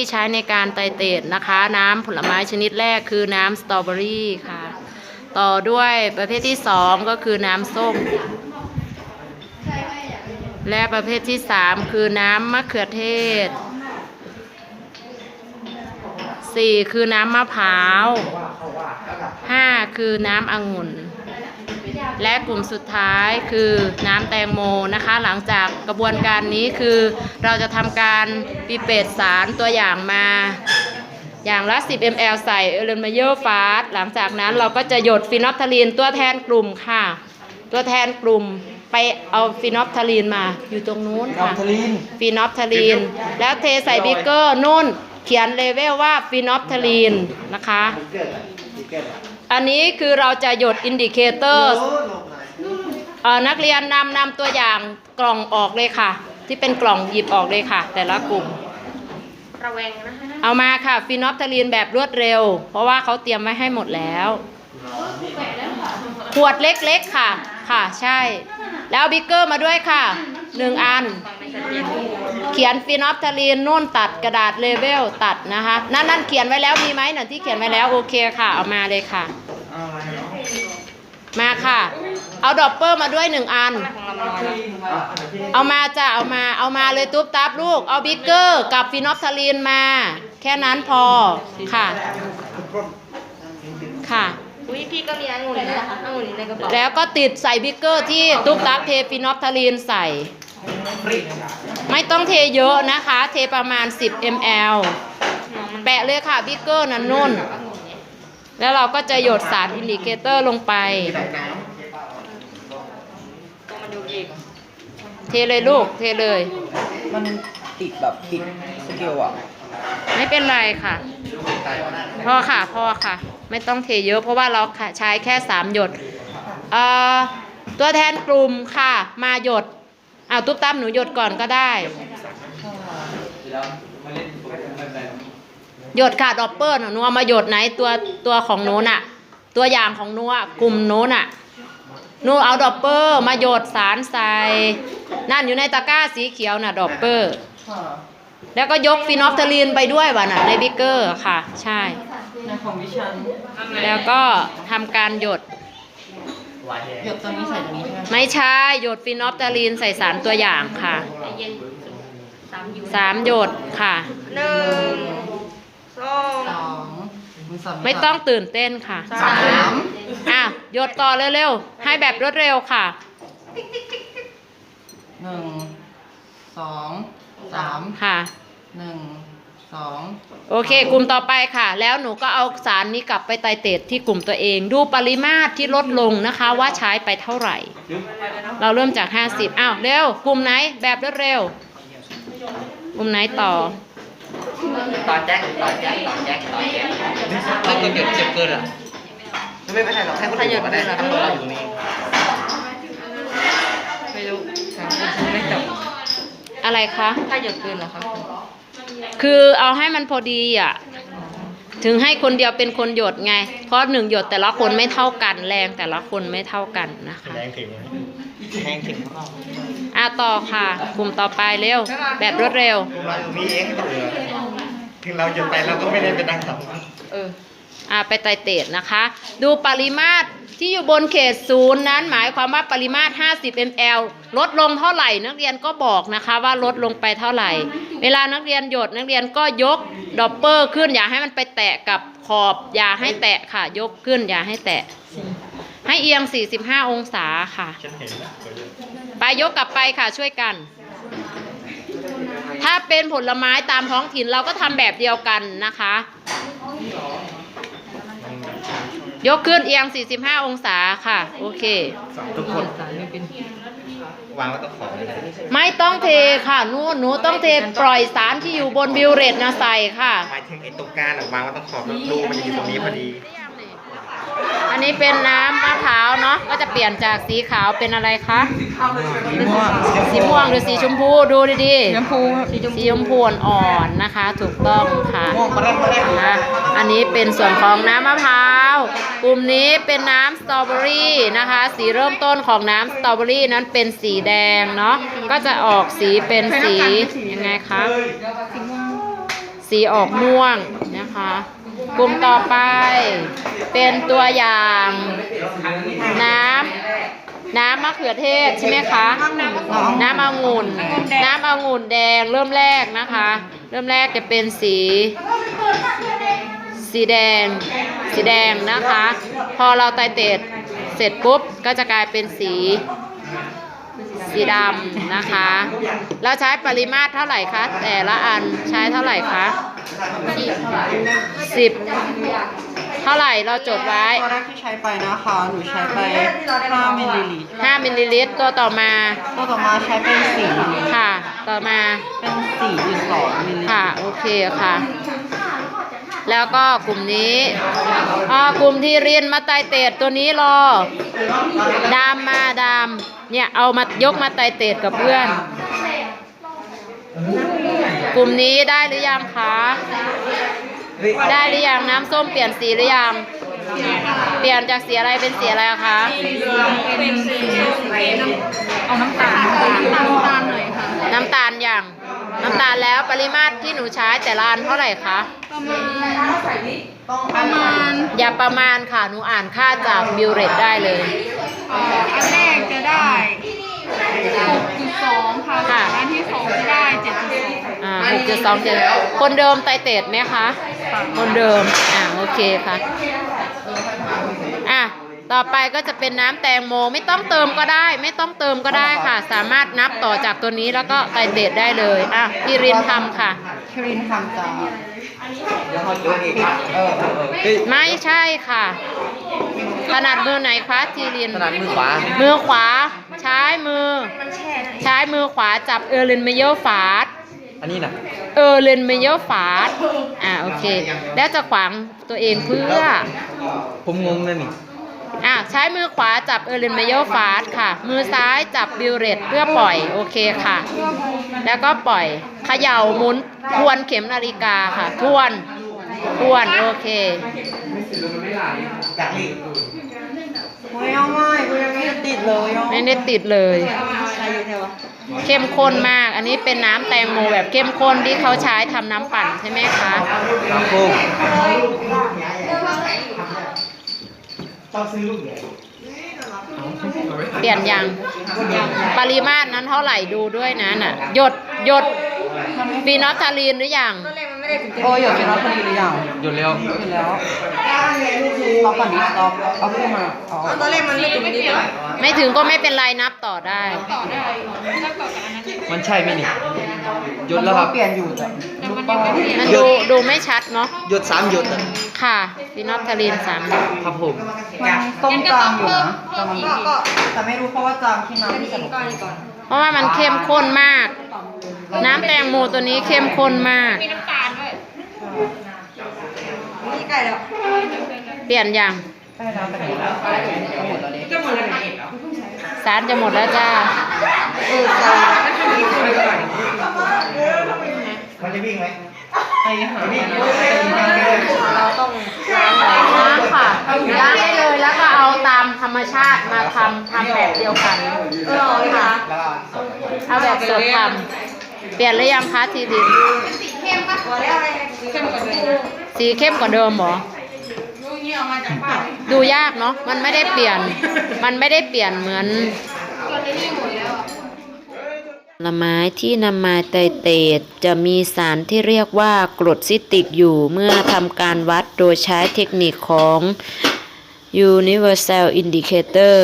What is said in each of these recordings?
ที่ใช้ในการไตเตดนะคะ น้ำผลไม้ชนิดแรกคือน้ำสตรอเบอรี่ค่ะ ต่อด้วยประเภทที่สองก็คือน้ำส้ม และประเภทที่สามคือน้ำมะเขือเทศสี่คือน้ำมะพร้าวห้าคือน้ำองุ่น และกลุ่มสุดท้ายคือน้ำแตงโมนะคะ หลังจากกระบวนการนี้คือ เราจะทำการปีเปตสารตัวอย่างมาอย่างละ 10 ml ใส่เอเลนมาเยอร์ฟาสหลังจากนั้นเราก็จะหยดฟีนอลทาลีนตัวแทนกลุ่มค่ะ ตัวแทนกลุ่มไปเอาฟีนอลทาลีนมาอยู่ตรงนู้นน้องค่ะทลีนฟีนอลทาลีน แล้วเทใส่บิ๊กเกอร์นุ่นเขียนเลเวลว่าฟีนอลทาลีนนะคะ อันนี้คือเราจะหยดอินดิเคเตอร์นักเรียนนำนำตัวอย่างกล่องออกเลยค่ะ ที่เป็นกล่องหยิบออกเลยค่ะ แต่ละกลุ่มระแวงนะคะเอามาค่ะฟีนอลทาลีนแบบรวดเร็ว เพราะว่าเขาเตรียมไว้ให้หมดแล้ว ขวดเล็กๆค่ะ ค่ะใช่ แล้วบิ๊กเกอร์มาด้วยค่ะหนึ่งอัน เขียนฟีนอลทาลีนนุ่นตัดกระดาษเลเวลตัดนะคะ นั่นนั่นเขียนไว้แล้วมีไหมน่ะที่เขียนไว้แล้วโอเคค่ะ เอามาเลยค่ะ มาค่ะ เอาดอปเปอร์มาด้วยหนึ่งอัน เอามาจ้ะเอามาเอามาเลยตุ๊บตับลูก เอาบิ๊กเกอร์กับฟีนอลทาลีนมา แค่นั้นพอค่ะ ค่ะอุ้ยพี่ก็มีองุ่นนะคะองุ่นในกระเป๋าแล้วก็ติดใส่บิ๊กเกอร์ที่ตุ๊บตับเทฟีนอลทาลีนใส่ ไม่ต้องเทเยอะนะคะ เทประมาณ 10 ml แปะเลยค่ะบิ๊กเกอร์นั่นนุ่น แล้วเราก็จะหยดสารอินดิเคเตอร์ลงไปตัวมันดูอีกเทเลยลูก เทเลย มันติดแบบติดสเกลอะไม่เป็นไรค่ะ พอค่ะ พอค่ะ ไม่ต้องเทเยอะเพราะว่าเราใช้แค่สามหยดเอ่อตัวแทนกลุ่มค่ะ มาหยดเอาวตุ๊บตั้มหนูหยดก่อนก็ได้ หยดค่ะดอปเปอร์หนูเอามาหยดไหนตัวตัวของหนูน่ะ ตัวอย่างของหนูอะกลุ่มหนูน่ะหนูเอาดอปเปอร์มาหยดสารใส่นั่นอยู่ในตะกร้าสีเขียวน่ะดอปเปอร์แล้วก็ยกฟีนอลทาลีนไปด้วยว่ะน่ะในบิ๊กเกอร์ค่ะ ใช่ แล้วก็ทำการหยด หยดตรงนี้ใส่ตรงนี้ใช่ไหมไม่ใช่หยดฟีนอลทาลีนใส่สารตัวอย่างค่ะใจเย็นสามยูสามหยดค่ะ หนึ่งสองสองมือสามไม่ต้องตื่นเต้นค่ะสามอะหยดต่อเร็วๆ ให้แบบรวดเร็วค่ะหนึ่งสองสามค่ะหนึ่ง สองโอเค กลุ่มต่อไปค่ะ แล้วหนูก็เอาสารนี้กลับไปไตเตดที่กลุ่มตัวเอง ดูปริมาตรที่ลดลงนะคะว่าใช้ไปเท่าไหร่ เราเริ่มจาก 50อ้าวเร็ว กลุ่มไหนแบบรวดเร็วกลุ่มไหนต่อ ต่อแจ็คต่อแจ็คต่อแจ็คต่อแจ็คถ้าเกิดเจ็บเจ็บเกินอะไม่เป็นไรหรอกให้คนอื่นก็ได้ถ้าเราอยู่ตรงนี้ไม่รู้ไม่จบอะไรคะถ้าหยดเกินเหรอคะ คือเอาให้มันพอดีอะ ถึงให้คนเดียวเป็นคนหยดไง เพราะหนึ่งหยดแต่ละคนไม่เท่ากัน แรงแต่ละคนไม่เท่ากันนะคะแรงถึงแรงถึงเขาอะต่อค่ะ กลุ่มต่อไปเร็ว แบบรวดเร็ว เรามีเองก็เหลือถึงเราหยุดไปเราก็ไม่ได้ไปนั่งสับเออ อ่าไปไตเตดนะคะ ดูปริมาตรที่อยู่บนเขตศูนย์นั้นหมายความว่าปริมาตร 50 ml ลดลงเท่าไหร่ นักเรียนก็บอกนะคะว่าลดลงไปเท่าไหร่ เวลานักเรียนหยดนักเรียนก็ยกดอปเปอร์ขึ้นอย่าให้มันไปแตะกับขอบอย่าให้แตะค่ะ ยกขึ้นอย่าให้แตะ ให้เอียง 45 องศาค่ะ ไปยกกลับไปค่ะช่วยกัน ถ้าเป็นผลไม้ตามท้องถิ่นเราก็ทำแบบเดียวกันนะคะ ยกขึ้นเอียง 45 องศาค่ะ โอเค ทุกคนวางไว้ต้องขอเลยนะไม่ต้องเทค่ะหนูหนูต้องเทปล่อยสารที่อยู่บนบิวเรตนะใส่ค่ะหมายถึงไอ้ตรงกลางอะวางไว้ต้องขอบแล้วรูมันจะอยู่ตรงนี้พอดี อันนี้เป็นน้ำมะพร้าวเนาะก็จะเปลี่ยนจากสีขาวเป็นอะไรคะสีม่วงสีม่วงหรือสีชมพูดูดีสีชมพูครับๆสีชมพูอ่อนๆนะคะ ถูกต้องค่ะม่วงมาแล้วมาแล้วนะคะ อันนี้เป็นส่วนของน้ำมะพร้าว กลุ่มนี้เป็นน้ำสตรอเบอรี่นะคะ สีเริ่มต้นของน้ำสตรอเบอรี่นั้นเป็นสีแดงเนาะ ก็จะออกสีเป็นสียังไงคะสสีออกม่วงนะคะ กลุ่มต่อไป เป็นตัวอย่าง น้ำน้ำมะเขือเทศใช่ไหมคะ น้ำองุ่น น้ำองุ่นแดงเริ่มแรกนะคะ เริ่มแรกจะเป็นสี สีแดง สีแดงนะคะ พอเราไตเตดเสร็จปุ๊บก็จะกลายเป็นสี สีดำนะคะ เราใช้ปริมาตรเท่าไหร่คะแต่ละอันใช้เท่าไหร่คะสิบเท่าไหร่เราจดไว้ตัวแรกที่ใช้ไปนะคะ หนูใช้ไป5มิลลิลิตร5มิลลิลิตรตัวต่อมา ตัวต่อมาใช้เป็น4มิลลิลิตรค่ะ ต่อมาเป็น4.2มิลลิลิตรค่ะ โอเคค่ะ แล้วก็กลุ่มนี้อ่ากลุ่มที่เรียนมาไตเตดตัวนี้รอ ดามมาดาม เนี่ยเอามายกมาไตเตดกับเพื่อน กลุ่มนี้ได้หรือยังคะ ได้หรือยังน้ำส้มเปลี่ยนสีหรือยัง เปลี่ยนจากสีอะไรเป็นสีอะไรอะคะเป็นสีเอาน้ำตาล ตาลแล้วปริมาตรที่หนูใช้แต่ละอันเท่าไหร่คะประมาณอย่าประมาณค่ะหนูอ่านค่าจากบิวเรตได้เลยเอ่ออันแรกจะได้6.2ค่ะค่ะอันที่สองจะได้7.2อ่าหกจุดสองเจ็ดคนเดิมไตเตดไหมคะ คนเดิมอ่าโอเคค่ะอะ ต่อไปก็จะเป็นน้ำแตงโมไม่ต้องเติมก็ได้ ไม่ต้องเติมก็ได้ค่ะ สามารถนับต่อจากตัวนี้แล้วก็ไตเตดได้เลยอะพี่รินทำค่ะ ครินทำจ้าเดี๋ยวเขาโยนอีกครับเออเออเออเฮ้ยไม่ใช่ค่ะขนาดมือไหนคะทีรินถนัดมือขวามือขวา ใช้มือ ใช้มือขวาจับเออร์เลนเมเยอร์ฟาด อันนี้นะเออร์เลนเมเยอร์ฟาด อ่าโอเค แล้วจะขวางตัวเองเพื่อ ผมงงเลยนี่ อะใช้มือขวาจับเออร์เลนเมเยอร์ฟาดค่ะ มือซ้ายจับบิวเรตเพื่อปล่อยโอเคค่ะ แล้วก็ปล่อยเขย่าหมุนทวนเข็มนาฬิกาค่ะ ทวนทวนโอเคจากนี้โอ้ยเอาไม่กูยังไม่ได้ติดเลยอะไม่ได้ติดเลย เข้มข้นมาก อันนี้เป็นน้ำแตงโมแบบเข้มข้นที่เขาใช้ทำน้ำปั่นใช่ไหมคะ เปลี่ยนยังปริมาตรนั้นเท่าไหร่ดูด้วยนะน่ะหยดหยด ฟีนอลทาลีนหรือยังโอ้ยหยดเป็นน้ำพอดีหรือยังหยุดแล้วหยุดแล้วสต็อปก่อนดิสต็อปเอาขึ้นมาอ๋อตอนแรกมันไม่ถึงนี้เลยไม่ถึงก็ไม่เป็นไรนับต่อได้ มันใช่ไหมนี่หยุดแล้วครับเปลี่ยนอยู่แต่ลูกป้ามันดูดูไม่ชัดเนาะหยุดสามหยุดอะค่ะฟีนอลทาลีนสามหยดครับผมมันต้มจางอยู่นะแต่มันแต่ไม่รู้เพราะว่าจางที่น้ำที่สนุก เพราะว่ามันเข้มข้นมาก น้ำแตงโมตัวนี้เข้มข้นมาก มีน้ำตาลด้วยเปลี่ยนยังใช่น้ำแต่หมดแล้วหมดแล้วดิสารจะหมดแล้วจ้ามันจะวิ่งไหม ไอ้หาเราต้องล้างค่ะล้างได้เลยแล้วก็เอาตามธรรมชาติมาทำทำแบบเดียวกันค่ะแล้วก็เอาแบบสดทำเปลี่ยนหรือยังคะทีดินสีเข้มกว่าเดิมเหรอดูยากเนาะมันไม่ได้เปลี่ยน มันไม่ได้เปลี่ยนเหมือน ผลไม้ที่นำมาไตเตดจะมีสารที่เรียกว่ากรดซิตริกอยู่เมื่อทำการวัดโดยใช้เทคนิคของ Universal Indicator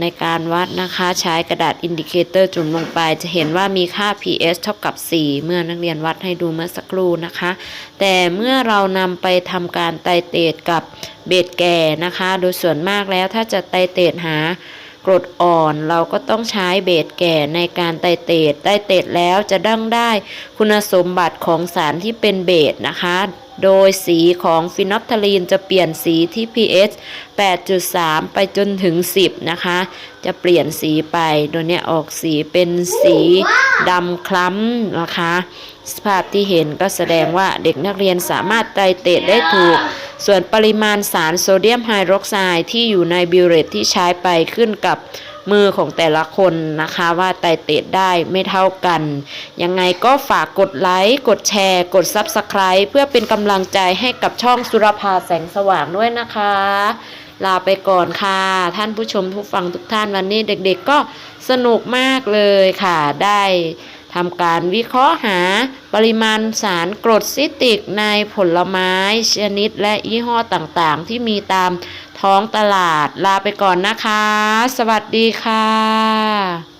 ในการวัดนะคะใช้กระดาษ Indicator จุ่มลงไป จะเห็นว่ามีค่า pH เท่ากับ 4 เมื่อนักเรียนวัดให้ดูเมื่อสักครู่นะคะ แต่เมื่อเรานำไปทำการไตเตดกับเบดแก่นะคะ โดยส่วนมากแล้วถ้าจะไตเตดหา กรดอ่อนเราก็ต้องใช้เบดแก่ในการไตเตดไตเตดแล้วจะดั้งได้คุณสมบัติของสารที่เป็นเบสนะคะ โดยสีของฟินอลทาลีนจะเปลี่ยนสีที่ pH 8.3 ไปจนถึง 10 นะคะ จะเปลี่ยนสีไปโดยเนี้ยออกสีเป็นสีดำคล้ำนะคะสภาพที่เห็นก็แสดงว่าเด็กนักเรียนสามารถไตเตดได้ถูก ส่วนปริมาณสารโซเดียมไฮดรอกไซด์ที่อยู่ในบิวเรตที่ใช้ไปขึ้นกับมือของแต่ละคนนะคะว่าไตเตดได้ไม่เท่ากัน ยังไงก็ฝากกดไลค์ กดแชร์ กด Subscribe เพื่อเป็นกำลังใจให้กับช่องสุรภาแสงสว่างด้วยนะคะ ลาไปก่อนค่ะ ท่านผู้ชมผู้ฟังทุกท่านวันนี้เด็กๆก็สนุกมากเลยค่ะได้ ทำการวิเคราะห์หาปริมาณสารกรดซิตริกในผลไม้ชนิดและยี่ห้อต่างๆ ที่มีตามท้องตลาดลาไปก่อนนะคะ สวัสดีค่ะ